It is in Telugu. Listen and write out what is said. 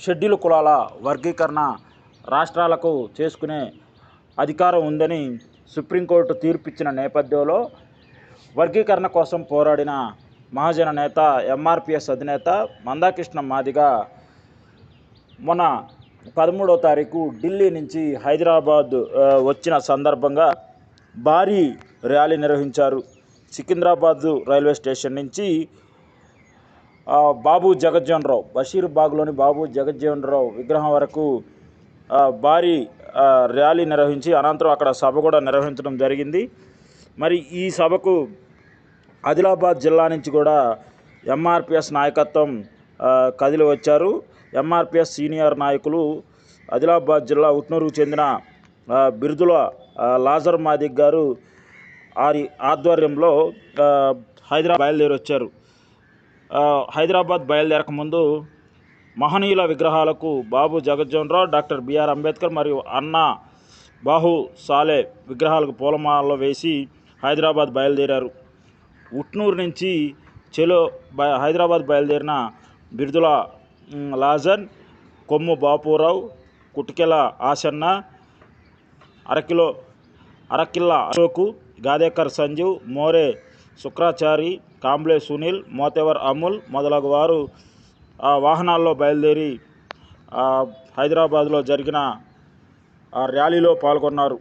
షెడ్యూల్ కులాల వర్గీకరణ రాష్ట్రాలకు చేసుకునే అధికారం ఉందని సుప్రీంకోర్టు తీర్పిచ్చిన నేపథ్యంలో వర్గీకరణ కోసం పోరాడిన మహాజన నేత ఎంఆర్పిఎస్ అధినేత మందాకృష్ణ మాదిగ మొన్న పదమూడో తారీఖు ఢిల్లీ నుంచి హైదరాబాద్ వచ్చిన సందర్భంగా భారీ ర్యాలీ నిర్వహించారు. సికింద్రాబాద్ రైల్వే స్టేషన్ నుంచి బాబు జగజ్జీవన్ రావు బషీర్బాగ్లోని బాబు జగజ్జీవన్ రావు విగ్రహం వరకు భారీ ర్యాలీ నిర్వహించి అనంతరం అక్కడ సభ కూడా నిర్వహించడం జరిగింది. మరి ఈ సభకు ఆదిలాబాద్ జిల్లా నుంచి కూడా ఎంఆర్పిఎస్ నాయకత్వం కదిలి వచ్చారు. ఎంఆర్పిఎస్ సీనియర్ నాయకులు ఆదిలాబాద్ జిల్లా ఉట్నూరుకు చెందిన బిరుదుల లాజర్ మాదిక్ గారు వారి ఆధ్వర్యంలో హైదరాబాద్ బయలుదేరి వచ్చారు హైదరాబాద్ బయలుదేరక ముందు మహనీయుల విగ్రహాలకు బాబు జగజ్జీవన్ రావు డాక్టర్ బిఆర్ అంబేద్కర్ మరియు అన్నా బాహు సాలే విగ్రహాలకు పూలమాలలో వేసి హైదరాబాద్ బయలుదేరారు. ఉట్నూరు నుంచి చెలో హైదరాబాద్ బయలుదేరిన బిరుదుల లాజన్ కొమ్ము బాపురావు కుటికెల ఆసన్న అరకిలో అరకిల్ల అశోకు గాదేకర్ సంజీవ్ మోరే శుక్రాచారి కాంబ్లే సునీల్ మోతెవర్ అమూల్ మొదలగు వారు ఆ వాహనాల్లో బయలుదేరి హైదరాబాద్లో జరిగిన ఆ ర్యాలీలో పాల్గొన్నారు.